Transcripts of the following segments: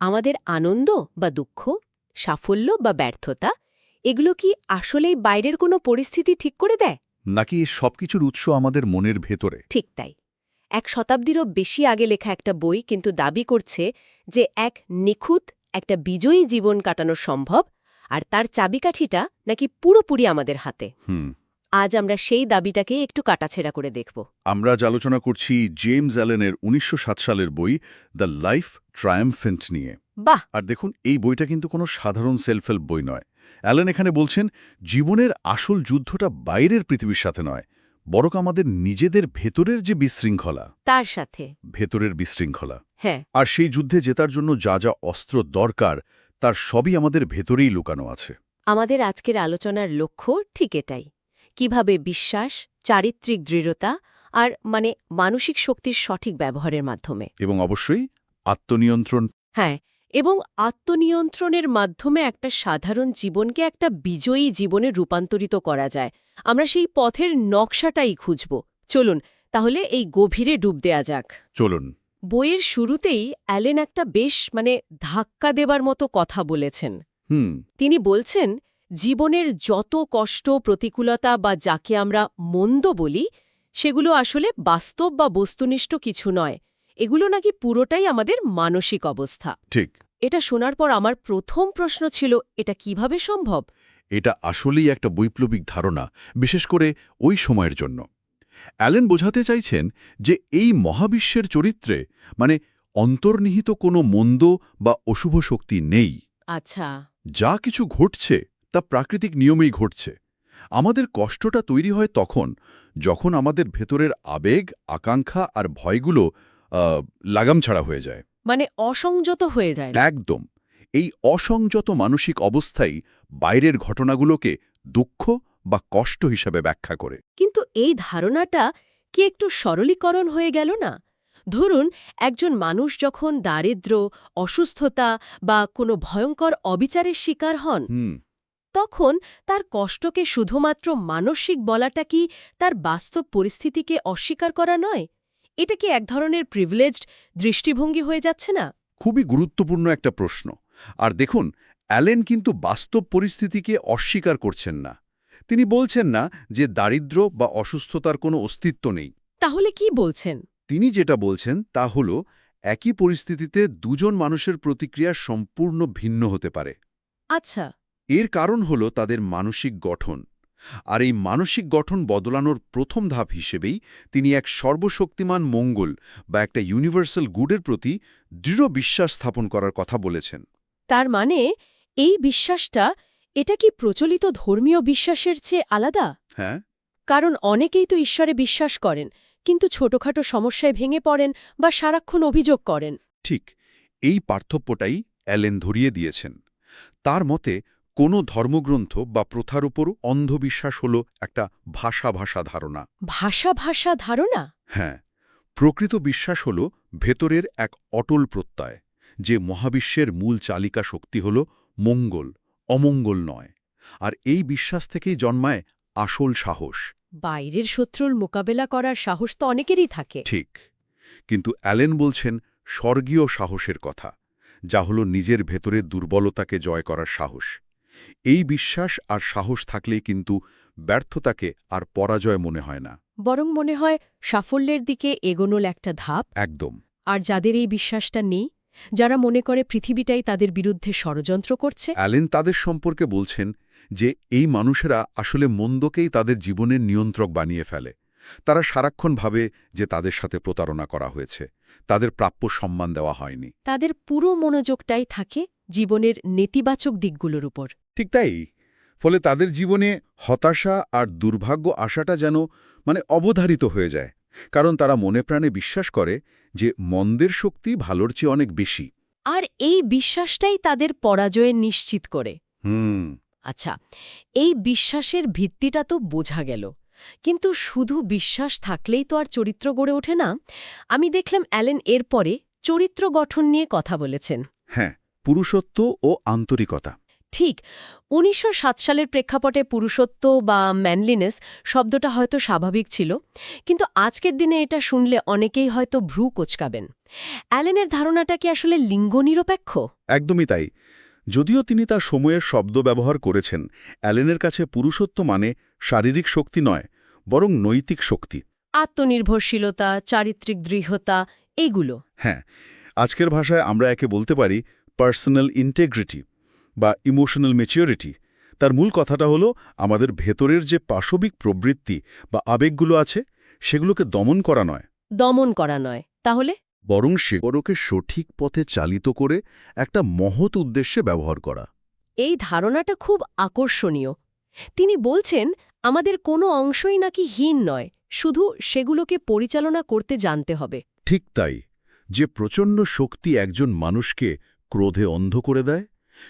আমাদের আনন্দ বা দুঃখ সাফল্য বা ব্যর্থতা এগুলো কি আসলেই বাইরের কোনো পরিস্থিতি ঠিক করে দেয়? নাকি সবকিছুর উৎস আমাদের মনের ভেতরে? ঠিক তাই। এক শতাব্দীরও বেশি আগে লেখা একটা বই কিন্তু দাবি করছে যে এক নিখুঁত একটা বিজয়ী জীবন কাটানো সম্ভব আর তার চাবিকাঠিটা নাকি পুরোপুরি আমাদের হাতে। হুম। আজ আমরা সেই দাবিটাকে একটু কাটাছেড়া করে দেখব। আমরা আজ আলোচনা করছি জেমস অ্যালেনের উনিশশো সাত সালের বই দ্য লাইফ ট্রায়ামফেন্ট নিয়ে। বাহ! আর দেখুন এই বইটা কিন্তু কোনো সাধারণ সেলফ হেল্প বই নয়। অ্যালেন এখানে বলছেন জীবনের আসল যুদ্ধটা বাইরের পৃথিবীর সাথে নয় বরং আমাদের নিজেদের ভেতরের যে বিশৃঙ্খলা তার সাথে। ভেতরের বিশৃঙ্খলা। হ্যাঁ। আর সেই যুদ্ধে জেতার জন্য যা যা অস্ত্র দরকার তার সবই আমাদের ভেতরেই লুকানো আছে। আমাদের আজকের আলোচনার লক্ষ্য ঠিক এটাই। কীভাবে বিশ্বাস চারিত্রিক দৃঢ়তা আর মানে মানসিক শক্তির সঠিক ব্যবহারের মাধ্যমে। এবং অবশ্যই আত্মনিয়ন্ত্রণ। হ্যাঁ এবং আত্মনিয়ন্ত্রণের মাধ্যমে একটা সাধারণ জীবনকে একটা বিজয়ী জীবনে রূপান্তরিত করা যায়। আমরা সেই পথের নকশাটাই খুঁজব। চলুন তাহলে এই গভীরে ডুব দেয়া যাক। চলুন। বইয়ের শুরুতেই অ্যালেন একটা বেশ মানে ধাক্কা দেবার মতো কথা বলেছেন। হুম। তিনি বলছেন জীবনের যত কষ্ট প্রতিকূলতা বা যাকে আমরা মন্দ বলি সেগুলো আসলে বাস্তব বা বস্তুনিষ্ঠ কিছু নয়। এগুলো নাকি পুরোটাই আমাদের মানসিক অবস্থা। ঠিক। এটা শোনার পর আমার প্রথম প্রশ্ন ছিল এটা কীভাবে সম্ভব? এটা আসলেই একটা বৈপ্লবিক ধারণা বিশেষ করে ওই সময়ের জন্য। অ্যালেন বোঝাতে চাইছেন যে এই মহাবিশ্বের চরিত্রে মানে অন্তর্নিহিত কোনো মন্দ বা অশুভ শক্তি নেই। আচ্ছা। যা কিছু ঘটছে তা প্রাকৃতিক নিয়মেই ঘটছে। আমাদের কষ্টটা তৈরি হয় তখন যখন আমাদের ভেতরের আবেগ আকাঙ্ক্ষা আর ভয়গুলো লাগাম ছাড়া হয়ে যায়। মানে অসংযত হয়ে যায় একদম। এই অসংযত মানসিক অবস্থাই বাইরের ঘটনাগুলোকে দুঃখ বা কষ্ট হিসাবে ব্যাখ্যা করে। কিন্তু এই ধারণাটা কি একটু সরলীকরণ হয়ে গেল না? ধরুন একজন মানুষ যখন দারিদ্র্য অসুস্থতা বা কোনো ভয়ঙ্কর অবিচারের শিকার হন তখন তার কষ্টকে শুধুমাত্র মানসিক বলাটা কি তার বাস্তব পরিস্থিতিকে অস্বীকার করা নয়? এটা কি এক ধরনের প্রিভিলেজড দৃষ্টিভঙ্গি হয়ে যাচ্ছে না? খুবই গুরুত্বপূর্ণ একটা প্রশ্ন। আর দেখুন অ্যালেন কিন্তু বাস্তব পরিস্থিতিকে অস্বীকার করছেন না। তিনি বলছেন না যে দারিদ্র্য বা অসুস্থতার কোনো অস্তিত্ব নেই। তাহলে কি বলছেন? তিনি যেটা বলছেন তা হল একই পরিস্থিতিতে দুজন মানুষের প্রতিক্রিয়া সম্পূর্ণ ভিন্ন হতে পারে। আচ্ছা। এর কারণ হল তাদের মানসিক গঠন। আর এই মানসিক গঠন বদলানোর প্রথম ধাপ হিসেবেই তিনি এক সর্বশক্তিমান মঙ্গল বা একটা ইউনিভার্সাল গুডের প্রতি দৃঢ় বিশ্বাস স্থাপন করার কথা বলেছেন। তার মানে এই বিশ্বাসটা এটা কি প্রচলিত ধর্মীয় বিশ্বাসের চেয়ে আলাদা? হ্যাঁ। কারণ অনেকেই তো ঈশ্বরে বিশ্বাস করেন কিন্তু ছোটখাটো সমস্যায় ভেঙে পড়েন বা সারাক্ষণ অভিযোগ করেন। ঠিক এই পার্থক্যটাই অ্যালেন ধরিয়ে দিয়েছেন। তার মতে কোনো ধর্মগ্রন্থ বা প্রথার উপর অন্ধবিশ্বাস হল একটা ভাষা ভাষা ধারণা। ভাষা ভাষা ধারণা? হ্যাঁ প্রকৃত বিশ্বাস হল ভেতরের এক অটল প্রত্যয় যে মহাবিশ্বের মূল চালিকা শক্তি হল মঙ্গল অমঙ্গল নয় আর এই বিশ্বাস থেকেই জন্মায় আসল সাহস। বাইরের শত্রুর মোকাবেলা করার সাহস তো অনেকেরই থাকে। ঠিক কিন্তু অ্যালেন বলছেন স্বর্গীয় সাহসের কথা যা হল নিজের ভেতরে দুর্বলতাকে জয় করার সাহস। এই বিশ্বাস আর সাহস থাকলেই কিন্তু ব্যর্থতাকে আর পরাজয় মনে হয় না। বরং মনে হয় সাফল্যের দিকে এগোনোল একটা ধাপ। একদম। আর যাদের এই বিশ্বাসটা নেই যারা মনে করে পৃথিবীটাই তাদের বিরুদ্ধে ষড়যন্ত্র করছে। অ্যালেন তাদের সম্পর্কে বলছেন যে এই মানুষেরা আসলে মন্দকেই তাদের জীবনের নিয়ন্ত্রক বানিয়ে ফেলে। তারা সারাক্ষণ ভাবে যে তাদের সাথে প্রতারণা করা হয়েছে। তাদের প্রাপ্য সম্মান দেওয়া হয়নি। তাদের পুরো মনোযোগটাই থাকে জীবনের নেতিবাচক দিকগুলোর উপর। ঠিক তাই? ফলে তাদের জীবনে হতাশা আর দুর্ভাগ্য আসাটা যেন মানে অবধারিত হয়ে যায়। কারণ তারা মনে প্রাণে বিশ্বাস করে যে মন্দের শক্তি ভালোর চেয়ে অনেক বেশি। আর এই বিশ্বাসটাই তাদের পরাজয়ে নিশ্চিত করে। হুম। আচ্ছা এই বিশ্বাসের ভিত্তিটা তো বোঝা গেল। কিন্তু শুধু বিশ্বাস থাকলেই তো আর চরিত্র গড়ে ওঠে না। আমি দেখলাম অ্যালেন এরপরে চরিত্র গঠন নিয়ে কথা বলেছেন। হ্যাঁ পুরুষত্ব ও আন্তরিকতা। ঠিক উনিশশো সাত সালের প্রেক্ষাপটে পুরুষত্ব বা ম্যানলিনেস শব্দটা হয়তো স্বাভাবিক ছিল কিন্তু আজকের দিনে এটা শুনলে অনেকেই হয়তো ভ্রু কোচকাবেন। অ্যালেনের ধারণাটা কি আসলে লিঙ্গনিরপেক্ষ? একদমই তাই। যদিও তিনি তার সময়ের শব্দ ব্যবহার করেছেন অ্যালেনের কাছে পুরুষত্ব মানে শারীরিক শক্তি নয় বরং নৈতিক শক্তি। আত্মনির্ভরশীলতা চারিত্রিক দৃঢ়তা এইগুলো হ্যাঁ আজকের ভাষায় আমরা একে বলতে পারি পার্সোনাল ইন্টেগ্রিটি বা ইমোশনাল ম্যাচিওরিটি তার মূল কথাটা হলো আমাদের ভেতরের যে পাশবিক প্রবৃত্তি বা আবেগগুলো আছে সেগুলোকে দমন করা নয়। দমন করা নয়। তাহলে? বরং সেগুলোকে সঠিক পথে চালিত করে একটা মহৎ উদ্দেশ্যে ব্যবহার করা। এই ধারণাটা খুব আকর্ষণীয়। তিনি বলছেন আমাদের কোনো অংশই নাকি হীন নয় শুধু সেগুলোকে পরিচালনা করতে জানতে হবে। ঠিক তাই। যে প্রচণ্ড শক্তি একজন মানুষকে ক্রোধে অন্ধ করে দেয়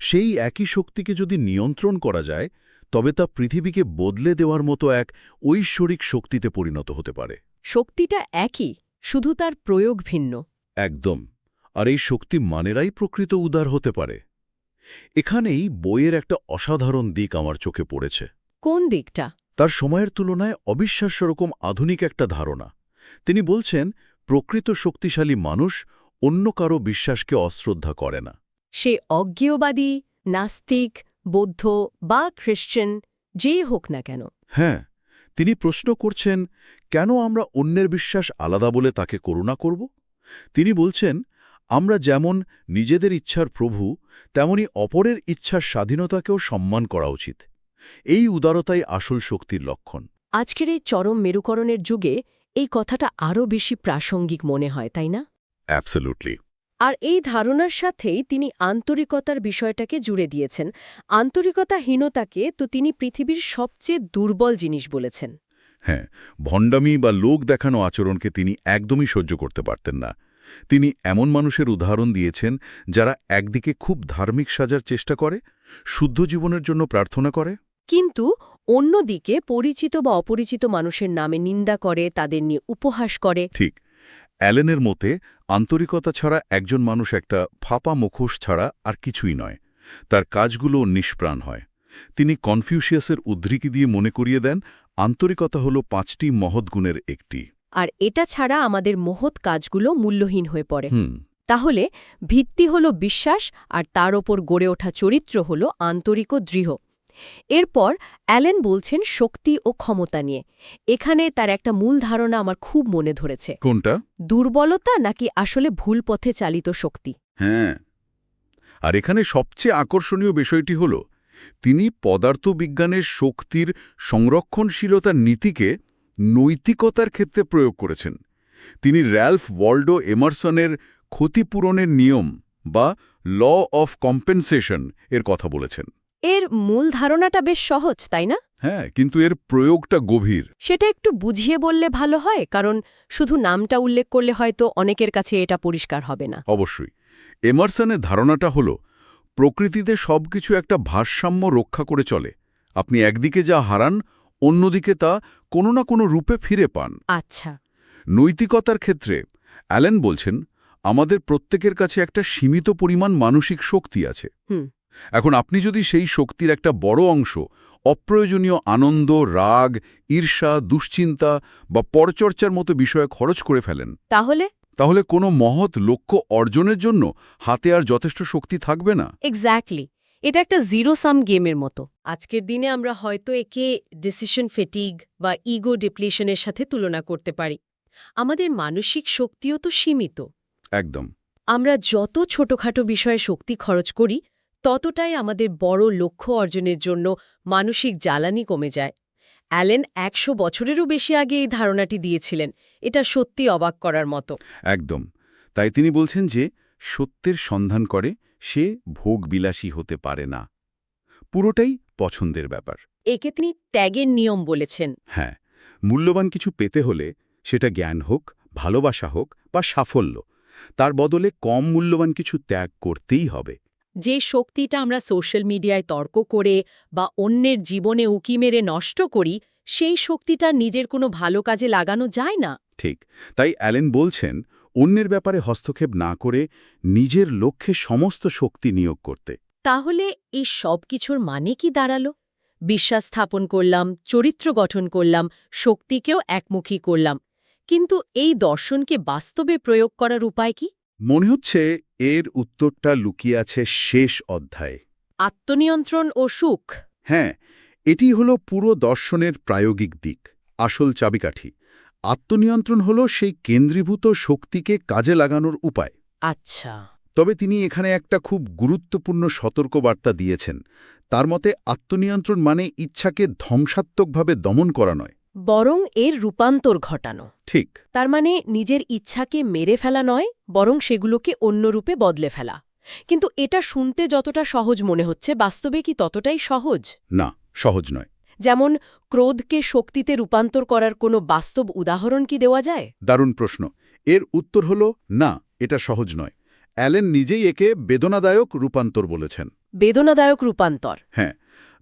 সেই একই শক্তিকে যদি নিয়ন্ত্রণ করা যায় তবে তা পৃথিবীকে বদলে দেওয়ার মতো এক ঐশ্বরিক শক্তিতে পরিণত হতে পারে। শক্তিটা একই শুধু তার প্রয়োগ ভিন্ন। একদম আর এই শক্তি মানেরাই প্রকৃত উদার হতে পারে। এখানেই বইয়ের একটা অসাধারণ দিক আমার চোখে পড়েছে। কোন দিকটা? তার সময়ের তুলনায় অবিশ্বাস্য রকম আধুনিক একটা ধারণা। তিনি বলছেন প্রকৃত শক্তিশালী মানুষ অন্য কারও বিশ্বাসকে অশ্রদ্ধা করে না। সে অজ্ঞেয়বাদী নাস্তিক বৌদ্ধ বা খ্রিশ্চান যেই হোক না কেন। হ্যাঁ তিনি প্রশ্ন করছেন কেন আমরা অন্যের বিশ্বাস আলাদা বলে তাকে করুণা করব? তিনি বলছেন আমরা যেমন নিজেদের ইচ্ছার প্রভু তেমনি অপরের ইচ্ছার স্বাধীনতাকেও সম্মান করা উচিত। এই উদারতাই আসল শক্তির লক্ষণ। আজকের এই চরম মেরুকরণের যুগে এই কথাটা আরও বেশি প্রাসঙ্গিক মনে হয় তাই না? অ্যাবসলিউটলি আর এই ধারণার সাথেই তিনি আন্তরিকতার বিষয়টাকে জুড়ে দিয়েছেন। আন্তরিকতাহীনতাকে তো তিনি পৃথিবীর সবচেয়ে দুর্বল জিনিস বলেছেন। হ্যাঁ ভণ্ডামি বা লোক দেখানো আচরণকে তিনি একদমই সহ্য করতে পারতেন না। তিনি এমন মানুষের উদাহরণ দিয়েছেন যারা একদিকে খুব ধার্মিক সাজার চেষ্টা করে শুদ্ধ জীবনের জন্য প্রার্থনা করে। কিন্তু অন্যদিকে পরিচিত বা অপরিচিত মানুষের নামে নিন্দা করে তাদের নিয়ে উপহাস করে। ঠিক। অ্যালেনের মতে আন্তরিকতা ছাড়া একজন মানুষ একটা ফাঁপা মুখোশ ছাড়া আর কিছুই নয়। তার কাজগুলো নিষ্প্রাণ হয়। তিনি কনফিউশিয়াসের উদ্ধৃতি দিয়ে মনে করিয়ে দেন আন্তরিকতা হল পাঁচটি মহৎ গুণের একটি। আর এটা ছাড়া আমাদের মহৎ কাজগুলো মূল্যহীন হয়ে পড়ে। তাহলে ভিত্তি হল বিশ্বাস আর তার ওপর গড়ে ওঠা চরিত্র হল আন্তরিক ও দৃঢ়। এরপর অ্যালেন বলছেন শক্তি ও ক্ষমতা নিয়ে। এখানে তার একটা মূল ধারণা আমার খুব মনে ধরেছে। কোনটা? দুর্বলতা নাকি আসলে ভুল পথে চালিত শক্তি? হ্যাঁ। আর এখানে সবচেয়ে আকর্ষণীয় বিষয়টি হল তিনি পদার্থবিজ্ঞানের শক্তির সংরক্ষণশীলতার নীতিকে নৈতিকতার ক্ষেত্রে প্রয়োগ করেছেন। তিনি র্যালফ ওয়াল্ডো এমারসনের ক্ষতিপূরণের নিয়ম বা ল অফ কম্পেনসেশন এর কথা বলেছেন। এর মূল ধারণাটা বেশ সহজ তাই না? হ্যাঁ কিন্তু এর প্রয়োগটা গভীর। সেটা একটু বুঝিয়ে বললে ভালো হয় কারণ শুধু নামটা উল্লেখ করলে হয়তো অনেকের কাছে এটা পরিষ্কার হবে না। অবশ্যই। এমারসনের ধারণাটা হল প্রকৃতিতে সবকিছু একটা ভারসাম্য রক্ষা করে চলে। আপনি একদিকে যা হারান অন্যদিকে তা কোনো না কোনো রূপে ফিরে পান। আচ্ছা। নৈতিকতার ক্ষেত্রে অ্যালেন বলছেন আমাদের প্রত্যেকের কাছে একটা সীমিত পরিমাণ মানসিক শক্তি আছে। হুম। এখন আপনি যদি সেই শক্তির একটা বড় অংশ অপ্রয়োজনীয় আনন্দ রাগ ঈর্ষা দুশ্চিন্তা বা পরচর্চার মতো বিষয়ে খরচ করে ফেলেন তাহলে? তাহলে কোনো মহৎ লক্ষ্য অর্জনের জন্য হাতে আর যথেষ্ট শক্তি থাকবে না। এক্স্যাক্টলি এটা একটা জিরো সাম গেমের মতো। আজকের দিনে আমরা হয়তো একে ডিসিশন ফেটিগ বা ইগো ডিপ্লিশনের সাথে তুলনা করতে পারি। আমাদের মানসিক শক্তিও তো সীমিত। একদম। আমরা যত ছোটখাটো বিষয়ে শক্তি খরচ করি ততটাই আমাদের বড় লক্ষ্য অর্জনের জন্য মানসিক জ্বালানি কমে যায়। অ্যালেন একশো বছরেরও বেশি আগে এই ধারণাটি দিয়েছিলেন এটা সত্যি অবাক করার মতো। একদম। তাই তিনি বলছেন যে সত্যের সন্ধান করে সে ভোগবিলাসী হতে পারে না। পুরোটাই পছন্দের ব্যাপার। একে তিনি ত্যাগের নিয়ম বলেছেন। হ্যাঁ মূল্যবান কিছু পেতে হলে সেটা জ্ঞান হোক ভালোবাসা হোক বা সাফল্য তার বদলে কম মূল্যবান কিছু ত্যাগ করতেই হবে। যে শক্তিটা আমরা সোশ্যাল মিডিয়ায় তর্ক করে বা অন্যের জীবনে উকি মেরে নষ্ট করি সেই শক্তিটা নিজের কোনো ভালো কাজে লাগানো যায় না। ঠিক তাই অ্যালেন বলছেন অন্যের ব্যাপারে হস্তক্ষেপ না করে নিজের লক্ষ্যে সমস্ত শক্তি নিয়োগ করতে। তাহলে এই সব কিছুর মানে কি দাঁড়াল? বিশ্বাস স্থাপন করলাম চরিত্র গঠন করলাম শক্তিকেও একমুখী করলাম। কিন্তু এই দর্শনকে বাস্তবে প্রয়োগ করার উপায় কি? মনে হচ্ছে এর উত্তরটা লুকিয়ে আছে শেষ অধ্যায়ে। আত্মনিয়ন্ত্রণ ও সুখ। হ্যাঁ এটি হলো পুরো দর্শনের প্রায়োগিক দিক আসল চাবিকাঠি। আত্মনিয়ন্ত্রণ হলো সেই কেন্দ্রীভূত শক্তিকে কাজে লাগানোর উপায়। আচ্ছা। তবে তিনি এখানে একটা খুব গুরুত্বপূর্ণ সতর্কবার্তা দিয়েছেন। তার মতে আত্মনিয়ন্ত্রণ মানে ইচ্ছাকে ধ্বংসাত্মকভাবে দমন করা নয়। বরং এর রূপান্তর ঘটানো। ঠিক। তার মানে নিজের ইচ্ছাকে মেরে ফেলা নয় বরং সেগুলোকে অন্য রূপে বদলে ফেলা। কিন্তু এটা শুনতে যতটা সহজ মনে হচ্ছে বাস্তবে কি ততটাই সহজ? না সহজ নয়। যেমন ক্রোধকে শক্তিতে রূপান্তর করার কোনো বাস্তব উদাহরণ কি দেওয়া যায়? দারুণ প্রশ্ন। এর উত্তর হল না এটা সহজ নয়। অ্যালেন নিজেই একে বেদনাদায়ক রূপান্তর বলেছেন। বেদনাদায়ক রূপান্তর। হ্যাঁ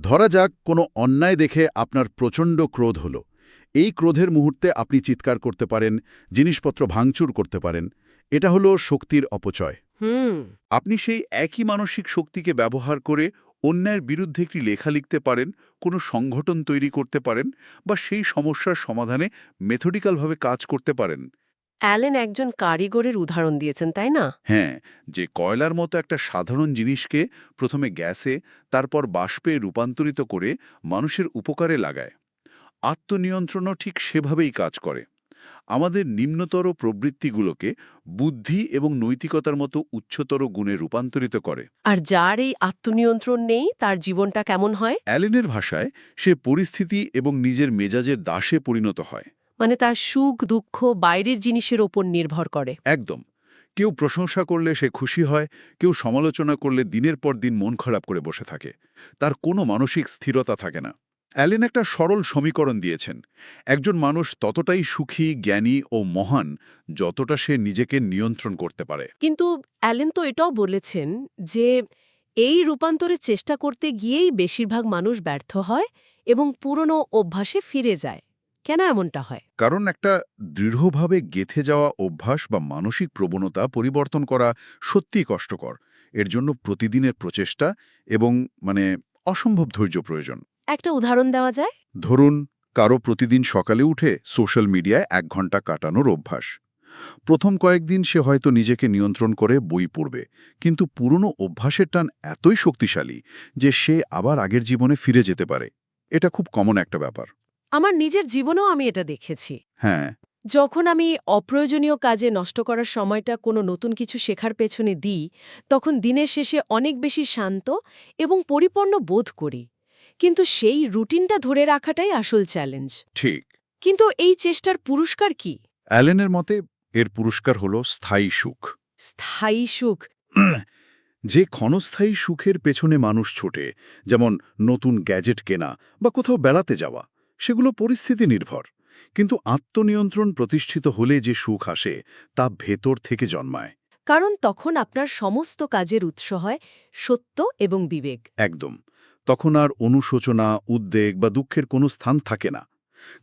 ধরা যাক কোনো অন্যায় দেখে আপনার প্রচণ্ড ক্রোধ হল। এই ক্রোধের মুহূর্তে আপনি চিৎকার করতে পারেন জিনিসপত্র ভাঙচুর করতে পারেন। এটা হলো শক্তির অপচয়। আপনি সেই একই মানসিক শক্তিকে ব্যবহার করে অন্যায়ের বিরুদ্ধে একটি লেখা লিখতে পারেন কোনো সংগঠন তৈরি করতে পারেন বা সেই সমস্যার সমাধানে মেথডিক্যালভাবে কাজ করতে পারেন। অ্যালেন একজন কারিগরের উদাহরণ দিয়েছেন তাই না? হ্যাঁ যে কয়লার মতো একটা সাধারণ জিনিসকে প্রথমে গ্যাসে তারপর বাষ্পে রূপান্তরিত করে মানুষের উপকারে লাগায়। আত্মনিয়ন্ত্রণও ঠিক সেভাবেই কাজ করে। আমাদের নিম্নতর প্রবৃত্তিগুলোকে বুদ্ধি এবং নৈতিকতার মতো উচ্চতর গুণে রূপান্তরিত করে। আর যার এই আত্মনিয়ন্ত্রণ নেই তার জীবনটা কেমন হয়? অ্যালেনের ভাষায় সে পরিস্থিতি এবং নিজের মেজাজের দাসে পরিণত হয়। মানে তার সুখ দুঃখ বাইরের জিনিসের ওপর নির্ভর করে। একদম। কেউ প্রশংসা করলে সে খুশি হয় কেউ সমালোচনা করলে দিনের পর দিন মন খারাপ করে বসে থাকে। তার কোনো মানসিক স্থিরতা থাকে না। অ্যালেন একটা সরল সমীকরণ দিয়েছেন। একজন মানুষ ততটাই সুখী জ্ঞানী ও মহান যতটা সে নিজেকে নিয়ন্ত্রণ করতে পারে। কিন্তু অ্যালেন তো এটাও বলেছেন যে এই রূপান্তরের চেষ্টা করতে গিয়েই বেশিরভাগ মানুষ ব্যর্থ হয় এবং পুরনো অভ্যাসে ফিরে যায়। কেন এমনটা হয়? কারণ একটা দৃঢ়ভাবে গেথে যাওয়া অভ্যাস বা মানসিক প্রবণতা পরিবর্তন করা সত্যিই কষ্টকর। এর জন্য প্রতিদিনের প্রচেষ্টা এবং মানে অসম্ভব ধৈর্য প্রয়োজন। একটা উদাহরণ দেওয়া যায়? ধরুন কারও প্রতিদিন সকালে উঠে সোশ্যাল মিডিয়ায় এক ঘণ্টা কাটানোর অভ্যাস। প্রথম কয়েকদিন সে হয়তো নিজেকে নিয়ন্ত্রণ করে বই পড়বে কিন্তু পুরনো অভ্যাসের টান এতই শক্তিশালী যে সে আবার আগের জীবনে ফিরে যেতে পারে। এটা খুব কমন একটা ব্যাপার। আমার নিজের জীবনেও আমি এটা দেখেছি। হ্যাঁ। যখন আমি অপ্রয়োজনীয় কাজে নষ্ট করার সময়টা কোনো নতুন কিছু শেখার পেছনে দিই তখন দিনের শেষে অনেক বেশি শান্ত এবং পরিপূর্ণ বোধ করি। কিন্তু সেই রুটিনটা ধরে রাখাটাই আসল চ্যালেঞ্জ। ঠিক। কিন্তু এই চেষ্টার পুরস্কার কি? অ্যালেনের মতে এর পুরস্কার হল স্থায়ী সুখ। স্থায়ী সুখ। যে ক্ষণস্থায়ী সুখের পেছনে মানুষ ছোটে যেমন নতুন গ্যাজেট কেনা বা কোথাও বেড়াতে যাওয়া সেগুলো পরিস্থিতি নির্ভর। কিন্তু আত্মনিয়ন্ত্রণ প্রতিষ্ঠিত হলে যে সুখ আসে তা ভেতর থেকে জন্মায়। কারণ তখন আপনার সমস্ত কাজের উৎস হয় সত্য এবং বিবেক। একদম। তখন আর অনুশোচনা উদ্বেগ বা দুঃখের কোনো স্থান থাকে না।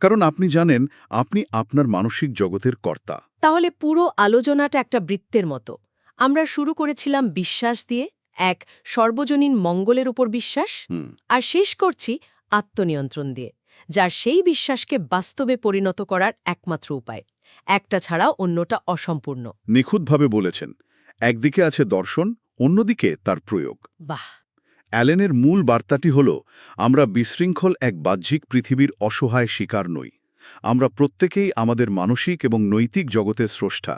কারণ আপনি জানেন আপনি আপনার মানসিক জগতের কর্তা। তাহলে পুরো আলোচনাটা একটা বৃত্তের মতো। আমরা শুরু করেছিলাম বিশ্বাস দিয়ে এক সর্বজনীন মঙ্গলের উপর বিশ্বাস আর শেষ করছি আত্মনিয়ন্ত্রণ দিয়ে যার সেই বিশ্বাসকে বাস্তবে পরিণত করার একমাত্র উপায়। একটা ছাড়া অন্যটা অসম্পূর্ণ। নিখুঁতভাবে বলেছেন একদিকে আছে দর্শন অন্যদিকে তার প্রয়োগ। বাহ! অ্যালেনের মূল বার্তাটি হল, আমরা বিশৃঙ্খল এক বাহ্যিক পৃথিবীর অসহায় শিকার নই। আমরা প্রত্যেকেই আমাদের মানসিক এবং নৈতিক জগতের স্রষ্টা।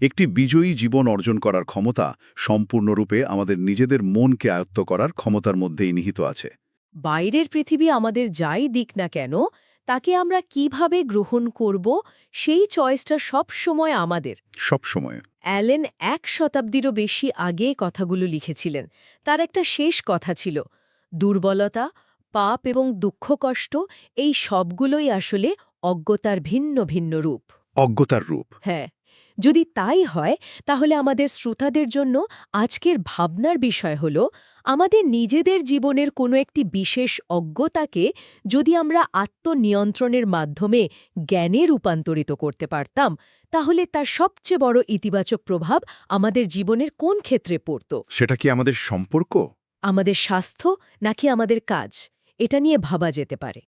একটি বিজয়ী জীবন অর্জন করার ক্ষমতা সম্পূর্ণরূপে আমাদের নিজেদের মনকে আয়ত্ত করার ক্ষমতার মধ্যেই নিহিত আছে। বাইরের পৃথিবী আমাদের যাই দিক না কেন তাকে আমরা কীভাবে গ্রহণ করব সেই চয়েসটা সব সময় আমাদের। সব সময়। অ্যালেন এক শতাব্দীরও বেশি আগে কথাগুলো লিখেছিলেন। তার একটা শেষ কথা ছিল দুর্বলতা পাপ এবং দুঃখ কষ্ট এই সবগুলোই আসলে অজ্ঞতার ভিন্ন ভিন্ন রূপ। অজ্ঞতার রূপ। হ্যাঁ। যদি তাই হয় তাহলে আমাদের শ্রোতাদের জন্য আজকের ভাবনার বিষয় হল আমাদের নিজেদের জীবনের কোনো একটি বিশেষ অজ্ঞতাকে যদি আমরা আত্মনিয়ন্ত্রণের মাধ্যমে জ্ঞানে রূপান্তরিত করতে পারতাম তাহলে তার সবচেয়ে বড় ইতিবাচক প্রভাব আমাদের জীবনের কোন ক্ষেত্রে পড়ত? সেটা কি আমাদের সম্পর্ক? আমাদের স্বাস্থ্য নাকি আমাদের কাজ? এটা নিয়ে ভাবা যেতে পারে।